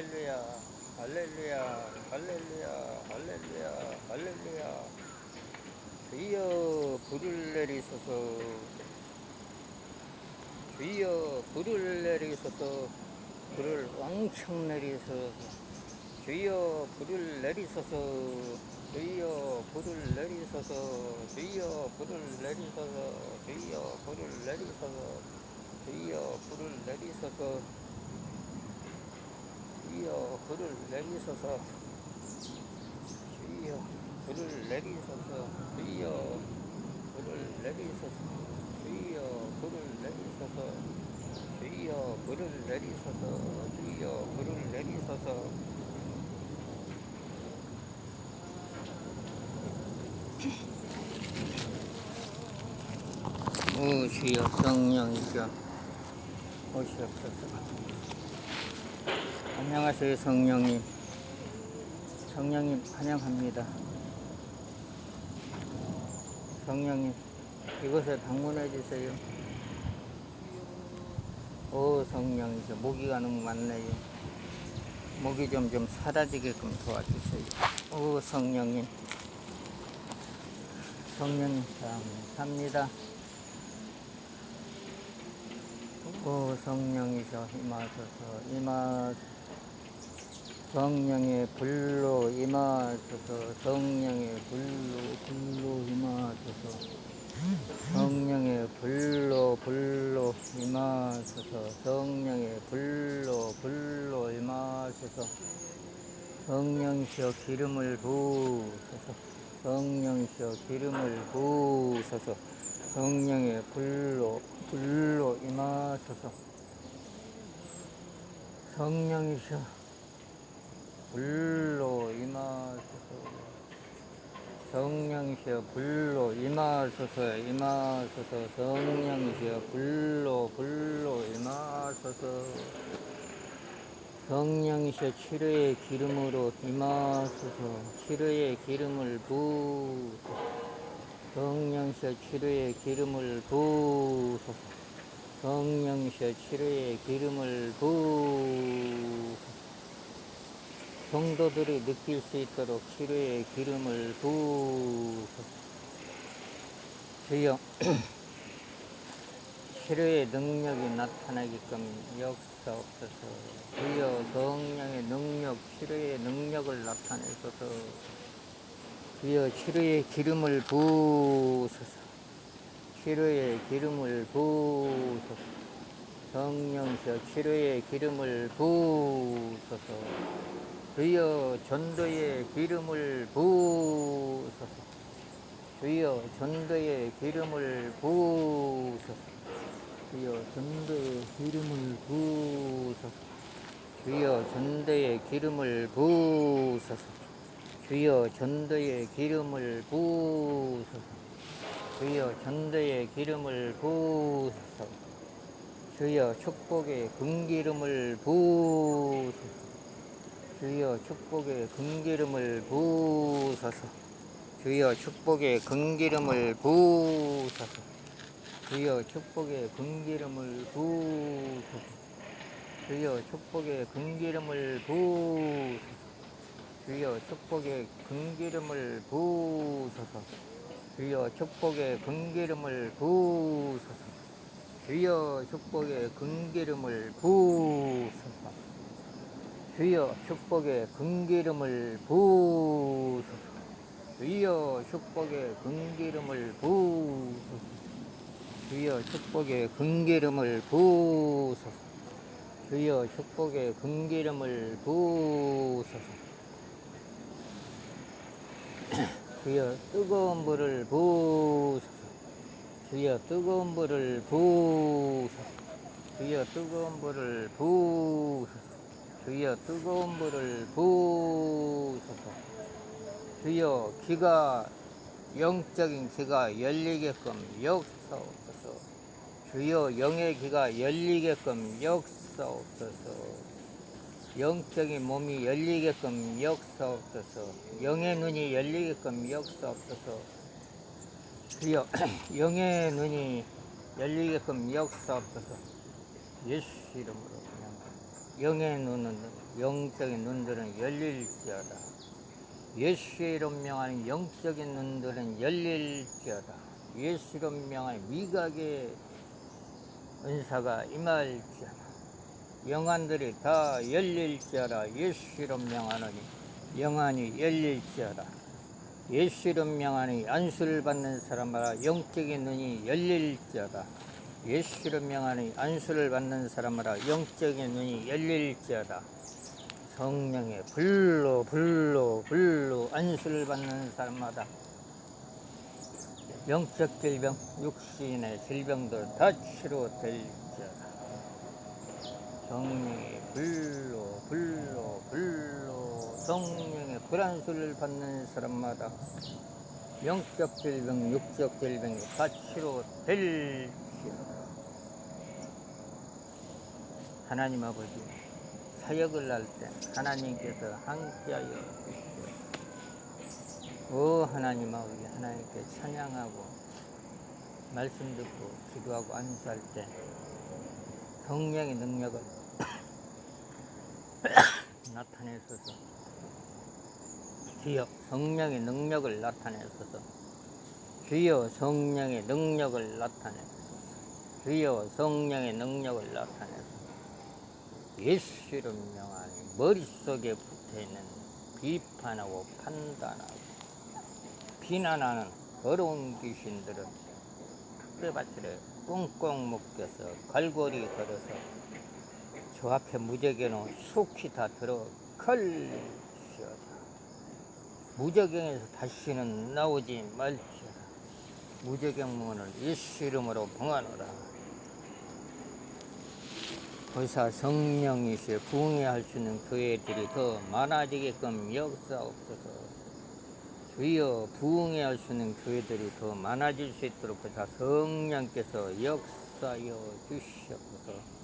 할렐루야, 할렐루야, 할렐루야, 할렐루야, 할렐루야. 주여 불을 내리소서. 주여 불을 내리소서. 불을 왕창 내리소서. 주여 불을 내리소서. 주여 불을 내리소서. 주여 불을 내리소서. 주여 불을 내리소서. 주여 불을 내리소서. 주여 불을 내리소서. 주여 불을 내리소서. 주여 불을 내리소서. 주여 불을 내리소서. 주여 불을 내리소서. 주여 불을 내리소서. 오 주여 성령이여. 오시옵소서 안녕하세요 성령님. 성령님 환영합니다. 성령님 이곳에 방문해 주세요. 오 성령이죠 모기가 너무 많네요. 모기 좀 좀 사라지게끔 도와주세요. 오 성령님. 성령님 감사합니다. 오 성령이셔 임하소서 임하소서 성령의 불로 임하소서. 성령의 불로 불로 임하소서. 성령의 불로 불로 임하소서. 성령의 불로 불로 임하소서. 성령이여 기름을 부으소서. 성령이여 기름을 부으소서. 성령의 불로 불로 임하소서. 성령이여 불로 임하소서. 성령이시여 불로 임하소서 임하소서. 성령이시여 불로 불로 임하소서. 성령이시여 치료의 기름으로 임하소서. 치료의 기름을 부으소서. 성령이시여 치료의 기름을 부으소서. 성령이시여 치료의 기름을 부으소서 성도들이 느낄 수 있도록 치료의 기름을 부으소서. 주여, 치료의 능력이 나타나게끔 역사옵소서. 주여, 성령의 능력, 치료의 능력을 나타내소서. 주여, 치료의 기름을 부으소서. 치료의 기름을 부으소서. 성령시여 치료의 기름을 부으소서. 주여 전도의 기름을 부으소서. 주여 전도의 기름을 부으소서. 주여 전도의 기름을 부으소서. 주여 전도의 기름을 부으소서. 주여 전도의 기름을 부으소서. 주여 전도의 기름을 부으소서. 주여 축복의 금기름을 부으소서 주여 축복의 금기름을 부으소서. 주여 축복의 금기름을 부으소서. 주여 축복의 금기름을 부으소서. 주여 축복의 금기름을 부으소서. 주여 축복의 금기름을 부으소서. 주여 축복의 금기름을 부으소서. 주여 축복의 금기름을 부으소서 주여 축복의 금기름을 부으소서. 주여 축복의 금기름을 부으소서. 주여 축복의 금기름을 부으소서. 주여 축복의 금기름을 부으소서. 주여 뜨거운 불을 부으소서. 주여 뜨거운 불을 부으소서. 주여 뜨거운 불을 부으소서 주여 뜨거운 물을 부으소서 주여 귀가 영적인 귀가 열리게끔 역사옵소서 주여 영의 귀가 열리게끔 역사옵소서 영적인 몸이 열리게끔 역사옵소서 영의 눈이 열리게끔 역사옵소서 주여 영의 눈이 열리게끔 역사옵소서 예수 이름으로 영의 눈은 영적인 눈들은 열릴지어다. 예수의 이름 명하는 영적인 눈들은 열릴지어다. 예수 이름 명하는 미각의 은사가 임할지어다. 영안들이 다 열릴지어다. 예수 이름 명하노니 영안이 열릴지어다. 예수 이름 명하니 안수를 받는 사람마다 영적인 눈이 열릴지어다. 예수 이름 명하니 안수를 받는 사람마다 영적인 눈이 열릴지어다. 성령의 불로 불로 불로 안수를 받는 사람마다 영적 질병, 육신의 질병도 다 치료될지어다. 성령의 불로 불로 불로 성령의 불안수를 받는 사람마다 영적 질병, 육적 질병이 다 치료될지어다. 하나님 아버지 사역을 할 때 하나님께서 함께하여 주시오. 오 하나님 아버지 하나님께 찬양하고 말씀 듣고 기도하고 안수할 때 성령의 능력을 나타내소서. 주여 성령의 능력을 나타내소서. 주여 성령의 능력을 나타내소서. 주여 성령의 능력을 나타내소서 예수를 명하니 머릿속에 붙어있는 비판하고 판단하고 비난하는 더러운 귀신들은 뼈밭을 꽁꽁 묶여서 갈고리 걸어서 저 앞에 무적에는 속히 다 들어 걸시어다 무적경에서 다시는 나오지 말지어다 무적경 문을 예수 이름으로 봉하노라 의사 성령이시 부흥할 수 있는 교회들이 더 많아지게끔 역사옵소서. 주여 부흥해 할수 있는 교회들이 더 많아질 수 있도록 의사 성령께서 역사여 주시옵소서.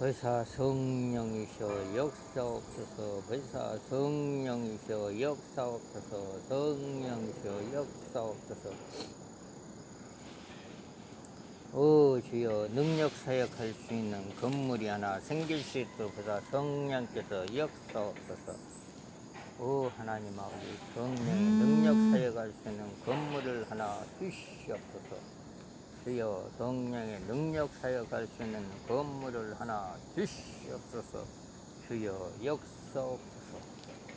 의사 성령이셔 역사옵소서. 의사 성령이셔 역사옵소서. 성령이셔 역사옵소서. 오 주여 능력 사역할 수 있는 건물이 하나 생길 수 있도록 그다 성령께서 역사옵소서. 오 하나님 아버지 성령의 능력 사역할 수 있는 건물을 하나 주시옵소서. 주여 성령의 능력 사역할 수 있는 건물을 하나 주시옵소서. 주여 역사옵소서.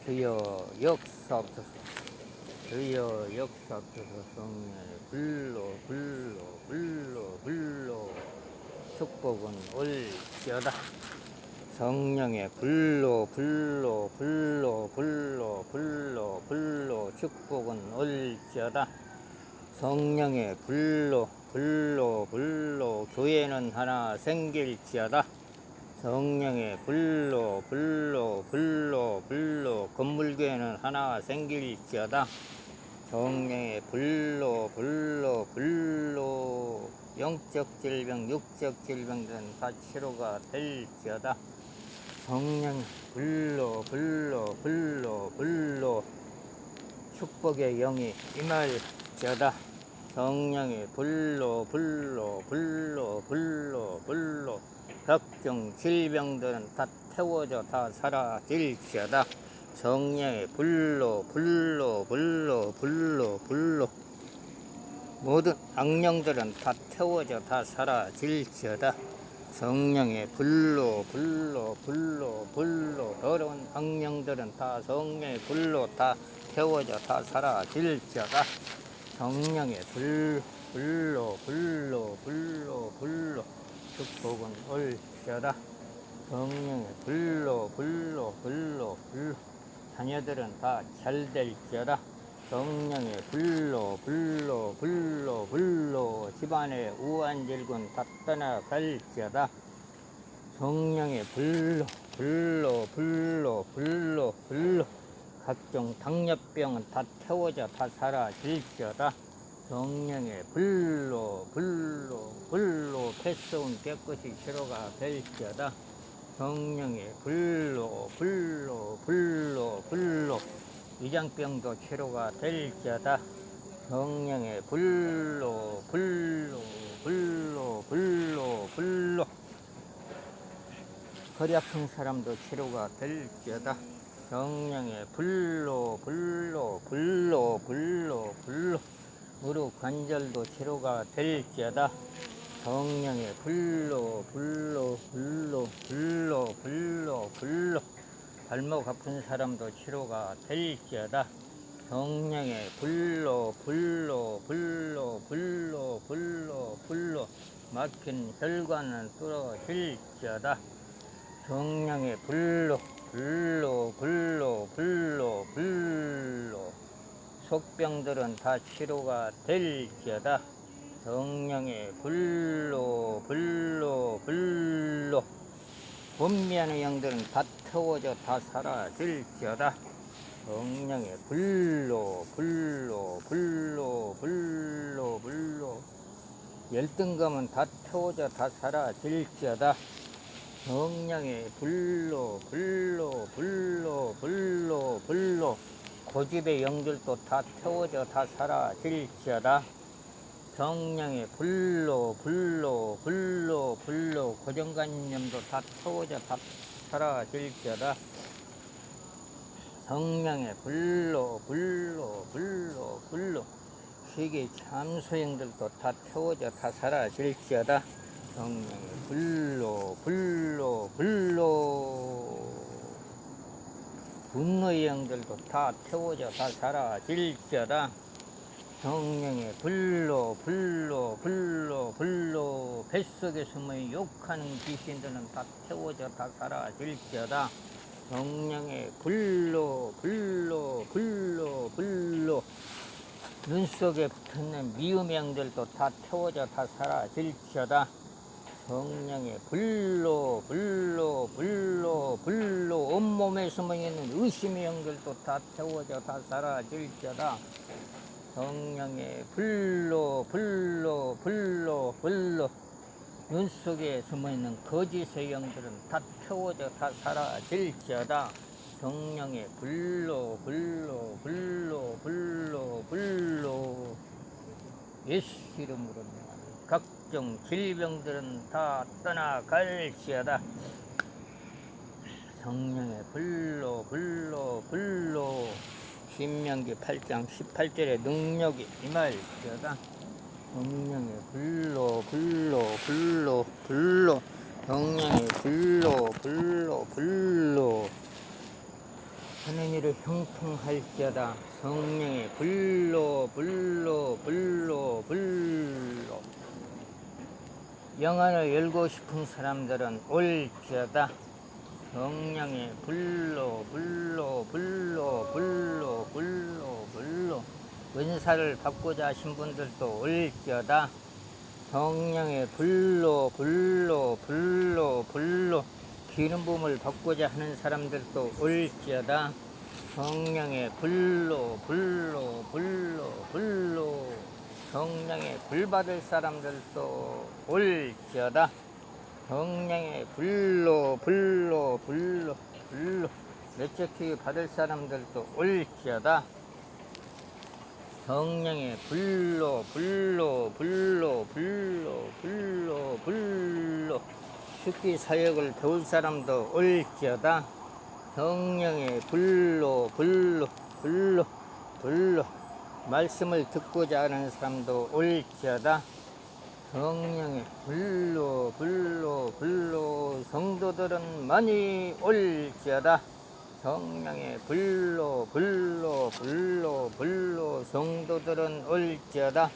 주여 역사옵소서 주여 역사옵소서 성령의 불로 불로 불로 불로. 축복은 올지어다. 성령의 불로 불로 불로 불로 불로 불로. 축복은 올지어다. 성령의 불로 불로 불로. 교회는 하나 생길지어다. 성령의 불로 불로 불로 불로. 건물교회는 하나 생길지어다 성령의 불로 불로 불로. 영적 질병 육적 질병들은 다 치료가 될지어다. 성령 불로 불로 불로 불로. 축복의 영이 임할지어다. 성령의 불로 불로 불로 불로 불로. 각종 질병들은 다 태워져 다 사라질지어다 성령의 불로 불로 불로 불로 불로. 모든 악령들은 다 태워져 다 사라질지어다. 성령의 불로 불로 불로 불로. 더러운 악령들은 다 성령의 불로 다 태워져 다 사라질지어다. 성령의 불 불로 불로 불로 불로. 축복은 올지어다. 성령의 불로 불로 불로 불로 자녀들은 다 잘 될지어다. 성령의 불로 불로 불로 불로 집안의 우한 질군 다 떠나갈지어다. 성령의 불로 불로 불로 불로 불로 각종 당뇨병은 다 태워져 다 사라질지어다. 성령의 불로 불로 불로 뱃속은 깨끗이 치료가 될지어다 성령의 불로 불로 불로 불로 위장병도 치료가 될지어다. 성령의 불로 불로 불로 불로 불로. 허리 아픈 사람도 치료가 될지어다. 정령의 불로 불로 불로 불로 불로. 무릎 관절도 치료가 될지어다 정령의 불로 불로 불로 불로 불로 불로 발목 아픈 사람도 치료가 될지어다 정령의 불로 불로 불로 불로 불로 불로 막힌 혈관은 뚫어질지어다 정령의 불로 불로 불로 불로 불로 속병들은 다 치료가 될지어다 정령의 불로 불로 불로. 분미하는 영들은 다 태워져 다 사라질지어다. 정령의 불로 불로 불로 불로 불로. 열등감은 다 태워져 다 사라질지어다. 정령의 불로 불로 불로 불로 불로. 고집의 영들도 다 태워져 다 사라질지어다 정령의 불로 불로 불로 불로 고정관념도 다 태워져 다 사라질지어다. 성령의 불로 불로 불로 불로. 세계 참소형들도 다 태워져 다 사라질지어다. 성령의 불로 불로 불로. 분노의 영들도 다 태워져 다 사라질지어다 성령의 불로 불로 불로 불로. 뱃속에 숨어 욕하는 귀신들은 다 태워져 다 사라질지어다. 성령의 불로 불로 불로 불로. 눈 속에 붙어있는 미움의 영들도 다 태워져 다 사라질지어다. 성령의 불로 불로 불로 불로. 온몸에 숨어있는 의심의 영들도 다 태워져 다 사라질지어다 성령의 불로 불로 불로 불로. 눈 속에 숨어있는 거짓의 영들은 다 태워져 다 사라질지어다. 성령의 불로 불로 불로 불로 불로. 예수 이름으로 각종 질병들은 다 떠나갈지어다. 성령의 불로 불로 불로 신명기 8장 18절의 능력이 임할지어다. 성령의 불로 불로 불로 불로. 성령의 불로 불로 불로. 하는 일을 형통할지어다. 성령의 불로 불로 불로 불로. 영안을 열고 싶은 사람들은 올지어다 성령의 불로 불로 불로 불로 불로 불로 은사를 받고자 하신 분들도 올지어다. 성령의 불로 불로 불로 불로 기름 부음을 받고자 하는 사람들도 올지어다. 성령의 불로 불로 불로 불로 성령의 불 받을 사람들도 올지어다 성령의 불로 불로 불로 불로. 내적히 받을 사람들도 올지어다. 성령의 불로 불로 불로 불로 불로 불로. 숙기 사역을 배울 사람도 올지어다. 성령의 불로 불로 불로 불로. 말씀을 듣고자 하는 사람도 올지어다 성령의 불로 불로 불로 성도들은 많이 올지어다. 성령의 불로 불로 불로 불로 성도들은 올지어다.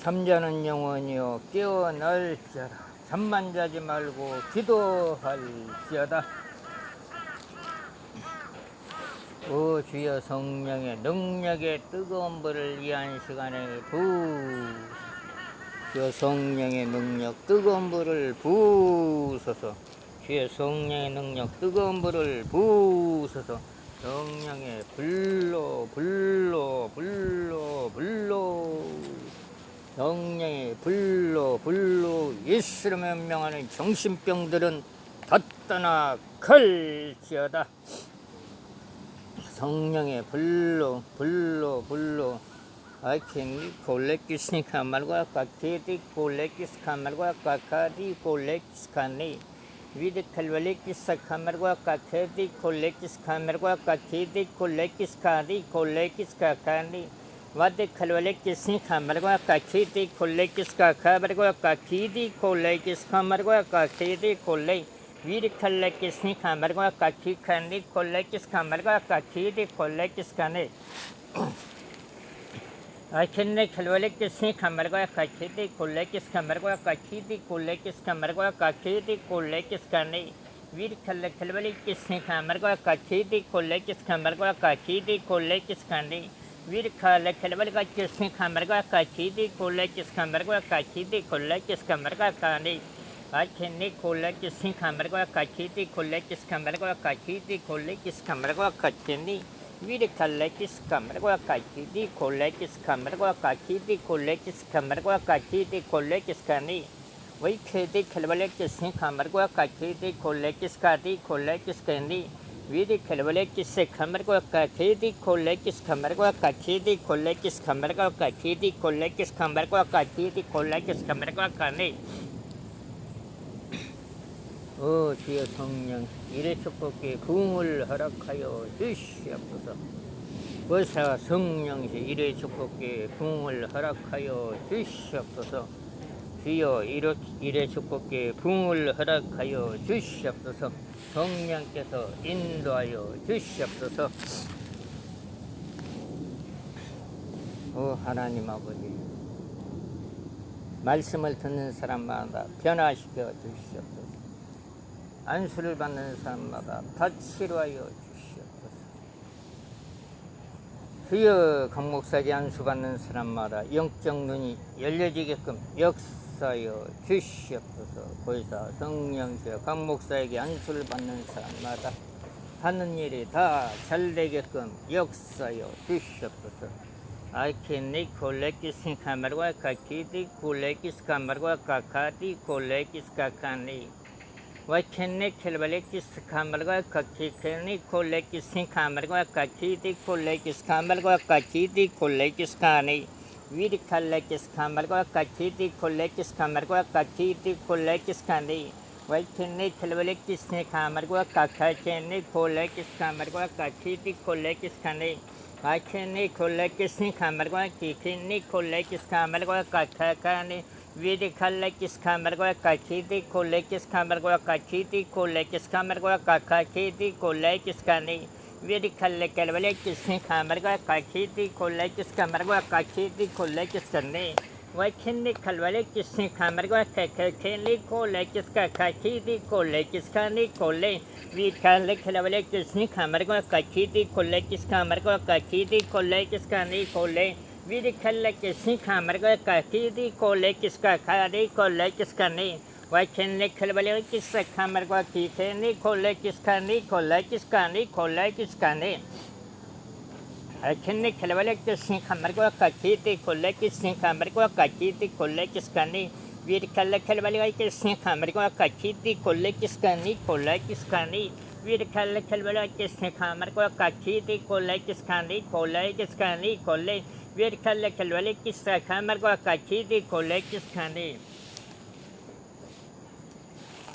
잠자는 영혼이여 깨어날지어다. 잠만 자지 말고 기도할지어다. 오 주여 성령의 능력의 뜨거운 불을 이한 시간에 부주 여 성령의 능력 뜨거운 불을 부으소서 주의 성령의 능력 뜨거운 불을 부으소서 성령의 불로 불로 불로 불로 성령의 불로 불로 예수를 명하는 정신병들은 다 떠나 갈지어다. 성령의 불로 불로 불로 아케니 콜렉키스니카 말고 아까 케디 콜렉키스카 말고 아까 카디 콜렉키스카니 위드칼벌리키스 카메르과 카케디 콜레키 스 카메르과 카케디 콜레키스 카디 콜레키스 카카니 와드 칼벌리키스 카메르과 카케디 콜레키스 카카메르과 카키디 콜레키스 카메르과 카케디 콜레 위드칼레키스 카메르과 카키카니 콜레키스 Virkalekiskammerguakakiti kolekiskammerguakakiti kolekiskammerguakakiti kolekiskarni वही खेती खिलवले किसने खमर को कखेती खोले किसकाती खोले किसकंदी वीर खिलवले किससे खमर को कखेती खोले किस खमर को कखेती खोले किस खमर को कखेती खोले किस खमर को कखेती खोले किस खमर को करनी 오 주여 성령 이래 축복께 궁을 허락하여 주시옵소서. 보사 성령시 이래 축복께 궁을 허락하여 주시옵소서. 주여 이래 축복께 궁을 허락하여 주시옵소서. 성령께서 인도하여 주시옵소서. 오 하나님 아버지 말씀을 듣는 사람마다 변화시켜 주시옵소서 안수를 받는 사람마다 다 치료하여 주시옵소서. 주여 강목사지 안수 받는 사람마다 영적 눈이 열려지게끔 역사여 주시옵소서. 보이사 성령시여 강목사에게 안수를 받는 사람마다 하는 일이 다 잘 되게끔 역사여 주시옵소서. 아케네 콜레키스 카메르와 카키디 콜레키스 카메르와 카카디 콜레키스 카카니 वह छिन्ने छिलबले किस खामल गो कखी खिरनी खोले किसी खामल गो कखी थी खोले किस खामल गो कखी थी खोले किस खानी। वीर खल किस खामल गो कखी थी खोले किस खामल गो कखी थी खोले किस खानी। वही छिन्ने छिलबले किसने खामर को कख छिन्ने खोले किस खामर को कखी थी खोले किस खानी। आखिर नहीं खोले किसने खामर की खिन्नी खोले किस खामर को कख खाने। Vidi kalle kiska mergoya kakiti kole kiska mergoya kakiti kole kiska mergoya kakakiti kole kiska ni. Vidi kalle kelvele kiska mergoya kakiti kole kiska mergoya kakiti kole kiska ni. वह छिन्नी खलवले किसने खामर को खेली कोले किसका खाखी थी कोले किसका नहीं कोले वीर खाले खलवले किसने खामर को कखी थी कोले किसका अमर को कखी थी कोले किसका नहीं कोले वीर खल के सीखा मृग कहती कोले किसका खा रही कोले किसका नहीं वह खेलने खल बले किस रखा मृग की खेलने खोले किसका नहीं खोले किसका नहीं खोले किसका नहीं अखिन्ने खिलवले के सीखा मृग कखी थी खोले की सीखा मृग कखी थी खोले किसका नहीं वीर खल खिलवले के सीखा मृग कखी थी खोले किसका नहीं खोले किसका नहीं वीर खल खिलवले के सीखा मृग कखी थी खोले किसका नहीं खोले किसका नहीं खोले Virkalekilvelikis Camargo Kakidi 콜렉키스 카니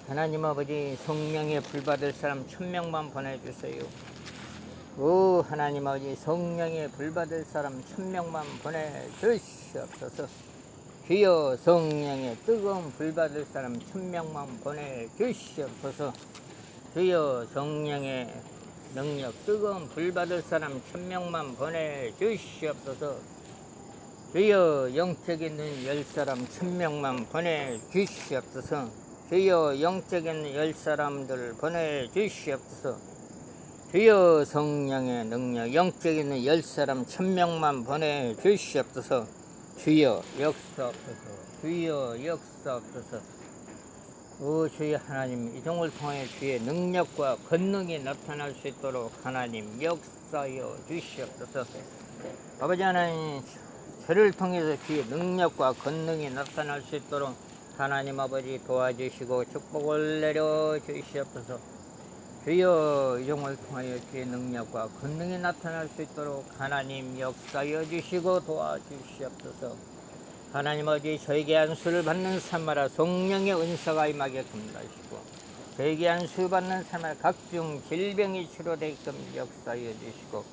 하나님 아버지 성령의 불받을 사람 천명만 보내주세요. 오 하나님 아버지 성령의 불받을 사람 천명만 보내주시옵소서. 주여 성령의 뜨거운 불받을 사람 천명만 보내주시옵소서. 주여 성령의 능력 뜨거운 불 받을 사람 천명만 보내주시옵소서. 주여 영적인 눈열 사람 천명만 보내주시옵소서. 주여 영적인 열 사람들 보내주시옵소서. 주여 성령의 능력 영적인 열 사람 천명만 보내주시옵소서. 주여 역사옵소서. 주여 역사옵소서 오 주의 하나님 이 종을 통해 주의 능력과 권능이 나타날 수 있도록 하나님 역사여 주시옵소서. 아버지 하나님 저를 통해서 주의 능력과 권능이 나타날 수 있도록 하나님 아버지 도와주시고 축복을 내려 주시옵소서. 주여 이 종을 통하여 주의 능력과 권능이 나타날 수 있도록 하나님 역사여 주시고 도와주시옵소서 하나님 아버지 저에게 안수를 받는 사마라 성령의 은사가 임하게 금하시고 세계 안수 받는 사람 각종 질병이 치료되게끔 역사해 주시고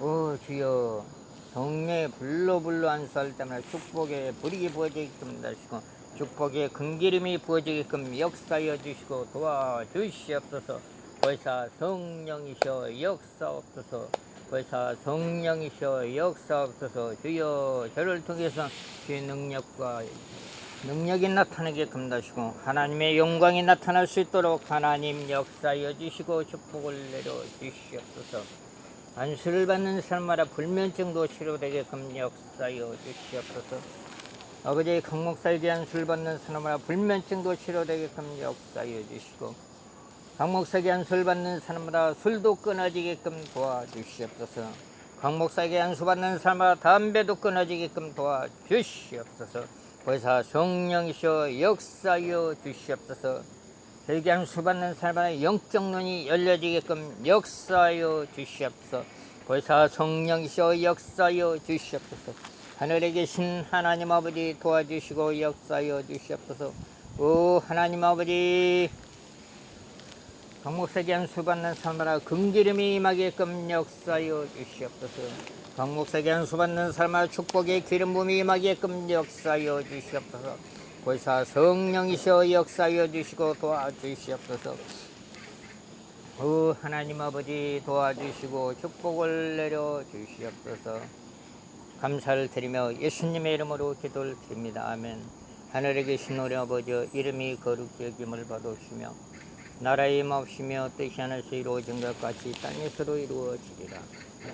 오 주여 동네 불로 불로 안수할 때마다 축복의 불이 부어지게끔 하시고 축복의 금기름이 부어지게끔 역사해 주시고 도와주시옵소서. 보혜사 성령이셔 역사옵소서 보혜사 성령이셔 역사옵소서 주여 저를 통해서 주의 능력과 능력이 나타나게끔 하시고 하나님의 영광이 나타날 수 있도록 하나님 역사여 주시고 축복을 내려 주시옵소서. 안수를 받는 사람마다 불면증도 치료되게끔 역사여 주시옵소서. 아버지 강목살기 안수를 받는 사람마다 불면증도 치료되게끔 역사여 주시고 강목살기 안수를 받는 사람마다 술도 끊어지게끔 도와주시옵소서. 강목살기 안수 받는 사람마다 담배도 끊어지게끔 도와주시옵소서. 보혜사 성령이시여 역사여 주시옵소서. 세계한 수받는 사람의 영적 눈이 열려지게끔 역사여 주시옵소서. 보혜사 성령이시여 역사여 주시옵소서. 하늘에 계신 하나님 아버지 도와주시고 역사여 주시옵소서. 오 하나님 아버지 강목세계한 수받는 사람마다 금기름이 임하게끔 역사여 주시옵소서. 강목세계한 수받는 사람마다 축복의 기름 부음이 임하게끔 역사여 주시옵소서. 보혜사 성령이시여 역사여 주시고 도와주시옵소서. 오 하나님 아버지 도와주시고 축복을 내려 주시옵소서. 감사를 드리며 예수님의 이름으로 기도를 드립니다. 아멘. 하늘에 계신 우리 아버지 이름이 거룩히 여김을 받으시며 나라의 임하시며 뜻이 하늘에서 이루어진 것 같이 땅에서도 이루어지리라.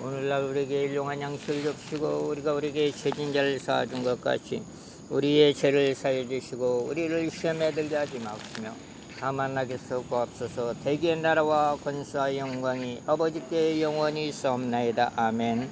오늘날 우리에게 일용한 양식을 줍시고 우리가 우리에게 죄진 자를 사준 것 같이 우리의 죄를 사해 주시고 우리를 시험에 들게 하지 마시며 다만 나게서 구합소서 대기의 나라와 권수와 영광이 아버지께 영원히 있사옵나이다. 아멘